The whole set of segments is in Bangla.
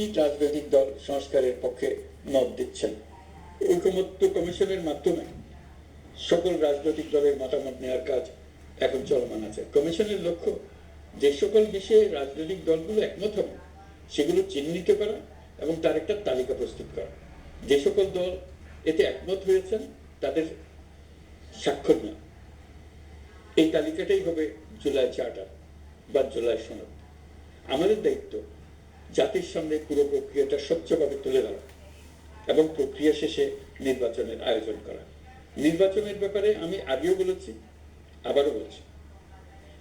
প্রতিটি রাজনৈতিক দল সংস্কারের পক্ষে মত দিচ্ছেন। ঐকমত্য কমিশনের মাধ্যমে সকল রাজনৈতিক দলের মতামত নেওয়ার কাজ এখন চলমান আছে। কমিশনের লক্ষ্য যে সকল বিষয়ে রাজনৈতিক দলগুলো একমত হবে, সেগুলো চিহ্নিত করা এবং তার একটা তালিকা প্রস্তুত করা। যে সকল দল এতে একমত হয়েছেন, তাদের স্বাক্ষর না এই তালিকাটাই হবে জুলাই চার্টার বা জুলাই সনদ। আমাদের দায়িত্ব জাতির সামনে পুরো প্রক্রিয়াটা স্বচ্ছভাবে তুলে ধরা এবং প্রক্রিয়া শেষে নির্বাচনের আয়োজন করা। নির্বাচনের ব্যাপারে আমি আগেও বলেছি, আবারও বলছি।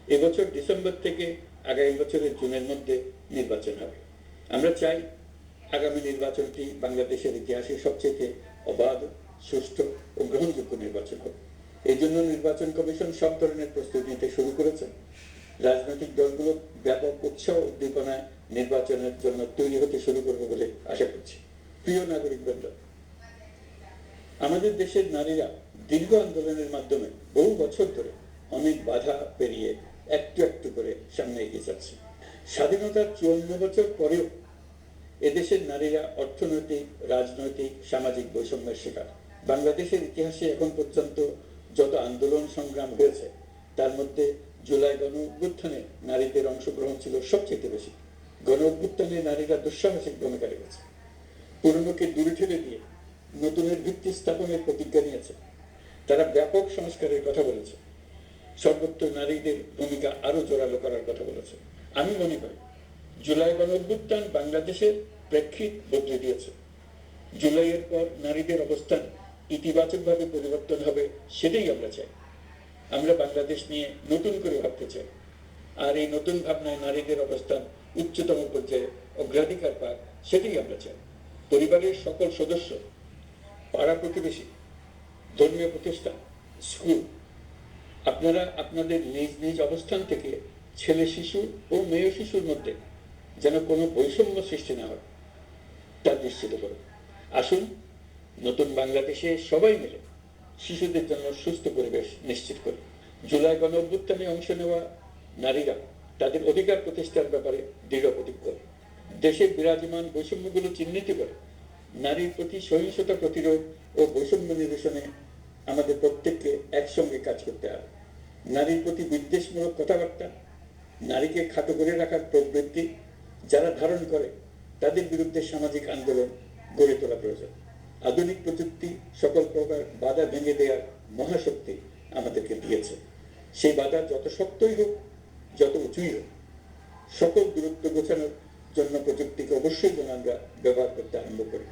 এবছর ডিসেম্বর থেকে আগামী বছরের জুনের মধ্যে নির্বাচন হবে। আমরা চাই আগামী নির্বাচনটি বাংলাদেশের ইতিহাসে সবচেয়ে অবাধ, সুষ্ঠু ও গ্রহণযোগ্য নির্বাচন হবে এই জন্য নির্বাচন কমিশন সব ধরনের প্রস্তুতি নিতে শুরু করেছে। রাজনৈতিক দলগুলো ব্যাপক উৎসাহ উদ্দীপনায় নির্বাচনের জন্য তৈরি হতে শুরু করবে বলে আশা করছি। প্রিয় নাগরিক বৃন্দ, আমাদের দেশের নারীরা দীর্ঘ আন্দোলনের মাধ্যমে বহু বছর ধরে অনেক বাধা পেরিয়ে একটু একটু করে সামনে এগিয়ে যাচ্ছে। স্বাধীনতার চুয়ান্ন বছর পরেও এদেশের নারীরা অর্থনৈতিক, রাজনৈতিক, সামাজিক বৈষম্যের শিকার। বাংলাদেশের ইতিহাসে এখন পর্যন্ত যত আন্দোলন সংগ্রাম হয়েছে, তার মধ্যে জুলাই গণ অভ্যুত্থানে নারীদের অংশগ্রহণ ছিল সবচেয়ে বেশি। গণ অভ্যুত্থানে নারীরা দুঃসাহসিক ভূমিকা রেখেছে। পুরনোকে দূরে ঠেলে দিয়ে নতুনের ভিত্তি স্থাপনের প্রতিজ্ঞা নিয়েছে। তারা ব্যাপক সংস্কারের কথা বলেছে। সর্বত্র নারীদের ভূমিকা আরও জোরালো করার কথা বলেছে। আমি মনে করি, জুলাই গণ অভ্যুত্থান বাংলাদেশের প্রেক্ষিত বদলে দিয়েছে। জুলাইয়ের পর নারীদের অবস্থান ইতিবাচকভাবে পরিবর্তন হবে সেটাই আমরা চাই। আমরা বাংলাদেশ নিয়ে নতুন করে ভাবতে চাই। আর এই নতুন ভাবনায় নারীদের অবস্থান উচ্চতম পর্যায়ে অগ্রাধিকার পাক, সেটাই আমরা চাই। পরিবারের সকল সদস্য, পাড়া প্রতিবেশী, ধর্মীয় প্রতিষ্ঠান, স্কুল, আপনারা আপনাদের নিজ নিজ অবস্থান থেকে ছেলে শিশু ও মেয়ে শিশুর মধ্যে যেন কোনো বৈষম্য সৃষ্টি না হয়, তা নিশ্চিত করুন। আসুন, নতুন বাংলাদেশে সবাই মিলে শিশুদের জন্য সুস্থ পরিবেশ নিশ্চিত করি। জুলাই গণ অভ্যুত্থানে অংশ নেওয়া নারীরা তাদের অধিকার প্রতিষ্ঠার ব্যাপারে দৃঢ় প্রতিজ্ঞ। দেশে বিরাজমান বৈষম্যগুলো চিহ্নিত করে নারীর প্রতি সহিংসতা প্রতিরোধ ও বৈষম্য নিরসনে আমাদের প্রত্যেককে একসঙ্গে কাজ করতে হবে। নারীর প্রতি বিদ্বেষমূলক কথাবার্তা, নারীকে খাটো করে রাখার প্রবৃত্তি যারা ধারণ করে, তাদের বিরুদ্ধে সামাজিক আন্দোলন গড়ে তোলা প্রয়োজন। আধুনিক প্রযুক্তি সকল প্রকার বাধা ভেঙে দেওয়ার মহাশক্তি আমাদেরকে দিয়েছে। সেই বাধা যত শক্তই হোক যত উঁচুই হোক, সকল দূরত্ব গোছানোর জন্য প্রযুক্তিকে অবশ্যই যেন ব্যবহার করতে আরম্ভ করি।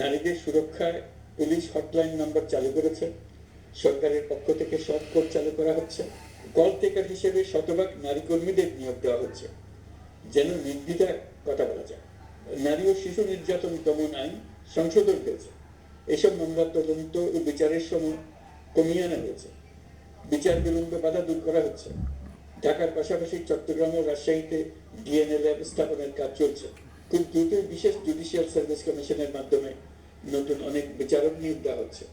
নারীদের সুরক্ষায় পুলিশ হটলাইন নাম্বার চালু করেছে। সরকারের পক্ষ থেকে সব কোড চালু করা হচ্ছে। কল টেকার হিসেবে শতভাগ নারী কর্মীদের নিয়োগ দেওয়া হচ্ছে। যেন নির্দ্বিধায় কথা বলা যায়। নারী ও শিশু নির্যাতন দমন আইন সংশোধন হয়েছে। এসব মামলার তদন্ত ও বিচারের সময় কমিয়ে আনা হয়েছে। বিচার বিলম্বে বাধা দূর করা হচ্ছে। ঢাকার পাশাপাশি চট্টগ্রামের রাজশাহীতে ডিএনএ ল্যাব স্থাপনের কাজ চলছে। খুব দ্রুতই বিশেষ জুডিশিয়াল সার্ভিস কমিশনের মাধ্যমে নতুন অনেক বিচারক নিয়োগ দেওয়া হচ্ছে।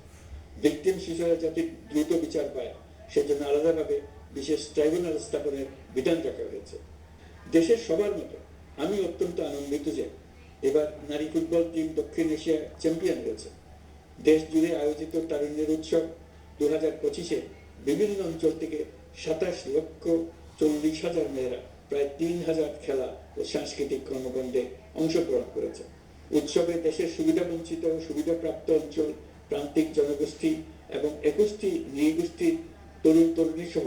ভিকটিম শিশুরা যাতে দ্রুত বিচার পায়, সেজন্য আলাদাভাবে বিশেষ ট্রাইব্যুনাল স্থাপনের বিধান রাখা হয়েছে। দেশের সবার মতো আমি অত্যন্ত আনন্দিত যে এবার নারী ফুটবল টিম দক্ষিণ এশিয়া চ্যাম্পিয়ন হয়েছে। দেশ জুড়ে আয়োজিত তারুণ্যের উৎসব দু হাজার পঁচিশে বিভিন্ন অঞ্চল থেকে সাতাশ লক্ষ চল্লিশ হাজার মেয়েরা প্রায় তিন হাজার খেলা ও সাংস্কৃতিক কর্মকাণ্ডে অংশগ্রহণ করেছে। উৎসবে দেশের সুবিধাবঞ্চিত ও সুবিধাপ্রাপ্ত অঞ্চল, প্রান্তিক জনগোষ্ঠী এবং একুশটি নৃগোষ্ঠীর তরুণ তরুণী সহ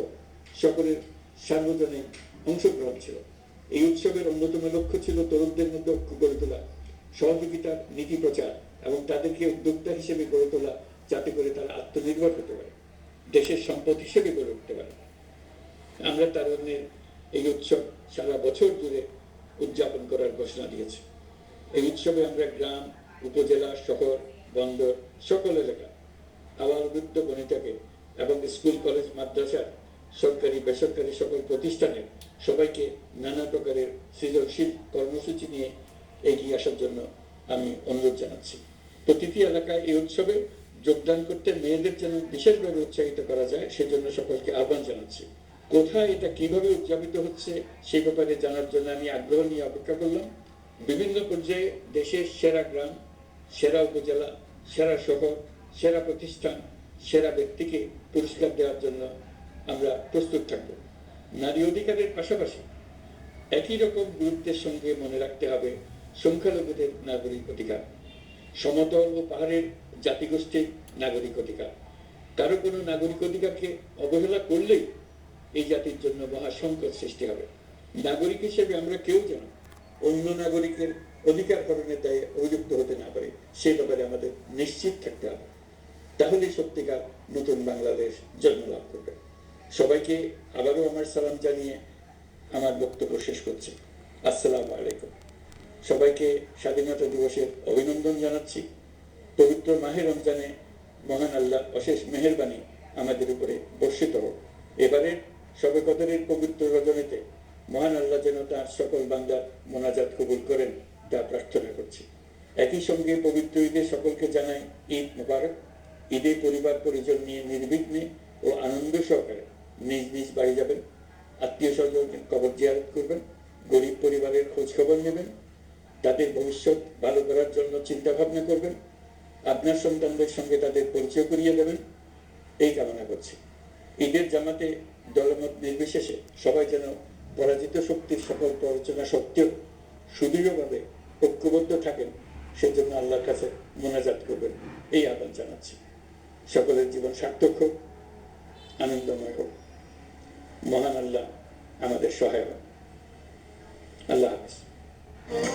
সকলের সার্বজনীন অংশগ্রহণ ছিল। এই উৎসবের অন্যতম লক্ষ্য ছিল তরুণদের মধ্যে ঐক্য গড়ে তোলা, সহযোগিতার নীতি প্রচার এবং তাদেরকে উদ্যোক্তা হিসেবে গড়ে তোলা, যাতে করে তারা আত্মনির্ভর হতে পারে, দেশের সম্পদ হিসেবে গড়ে উঠতে পারে। আমরা তারুণ্যের এই উৎসব সারা বছর জুড়ে উদযাপন করার ঘোষণা দিয়েছি। এই উৎসবে আমরা গ্রাম, উপজেলা, শহর, বন্দর, সকল এলাকা আবার বৃদ্ধ বনিতাকে এবং স্কুল, কলেজ মাদ্রাসার সরকারি, বেসরকারি সকল প্রতিষ্ঠানের সবাইকে নানা প্রকারের সৃজনশীল কর্মসূচি নিয়ে এগিয়ে আসার জন্য আমি অনুরোধ জানাচ্ছি। প্রতিটি এলাকায় এই উৎসবে যোগদান করতে মেয়েদের যেন বিশেষভাবে উৎসাহিত করা যায়, সেজন্য সকলকে আহ্বান জানাচ্ছি। কোথায় এটা কীভাবে উদযাপিত হচ্ছে সেই ব্যাপারে জানার জন্য আমি আগ্রহ নিয়ে অপেক্ষা করলাম। বিভিন্ন পর্যায়ে দেশের সেরা গ্রাম, সেরা উপজেলা, সেরা শহর, সেরা প্রতিষ্ঠান, সেরা ব্যক্তিকে পুরস্কার দেওয়ার জন্য আমরা প্রস্তুত থাকব। নারী অধিকারের পাশাপাশি একই রকম গুরুত্বের সঙ্গে মনে রাখতে হবে সংখ্যালঘুদের নাগরিক অধিকার। সমতল ও পাহাড়ের জাতিগোষ্ঠীর নাগরিক অধিকার। কারও কোনো নাগরিক অধিকারকে অবহেলা করলেই এই জাতির জন্য মহা সংকট সৃষ্টি হবে। নাগরিক হিসেবে আমরা কেউ যেন অন্য নাগরিকের অধিকার হরণের দায়ে অভিযুক্ত হতে না পারে, সে ব্যাপারে আমাদের নিশ্চিত থাকতে হবে। তাহলে সত্যিকার নতুন বাংলাদেশ জন্ম লাভ করবে। সবাইকে আবারও আমার সালাম জানিয়ে আমার বক্তব্য শেষ করছি। আসসালামু আলাইকুম। সবাইকে স্বাধীনতা দিবসের অভিনন্দন জানাচ্ছি। পবিত্র মাহে রমজানে মহান আল্লাহ অশেষ মেহেরবানি আমাদের উপরে বর্ষিত হোক। এবারের সবে কদরের পবিত্র রজনীতে মহান আল্লাহ যেন তার সকল বান্দার মোনাজাত কবুল করেন তা প্রার্থনা করছি। একই সঙ্গে পবিত্র ঈদে সকলকে জানাই ঈদ মোবারক। ঈদে পরিবার পরিজন নিয়ে নির্বিঘ্নে ও আনন্দ সহকারে নিজ নিজ বাড়ি যাবেন। আত্মীয় স্বজনকে কবর জিয়ারত করবেন। গরিব পরিবারের খোঁজ খবর নেবেন। তাদের ভবিষ্যৎ ভালো করার জন্য চিন্তা ভাবনা করবেন। আপনার সন্তানদের সঙ্গে তাদের পরিচয় করিয়ে দেবেন। এই কামনা করছি। ঈদের জামাতে দলমত নির্বিশেষে সবাই যেন পরাজিত শক্তির সকল প্ররোচনা সত্ত্বেও সুদৃঢ়ভাবে ঐক্যবদ্ধ থাকেন, সেজন্য আল্লাহর কাছে মোনাজাত করবেন। এই আহ্বান জানাচ্ছি। সকলের জীবন সার্থক হোক, আনন্দময় হোক। মহান আল্লাহ আমাদের সহায় হোক। আল্লাহ হাফিজ।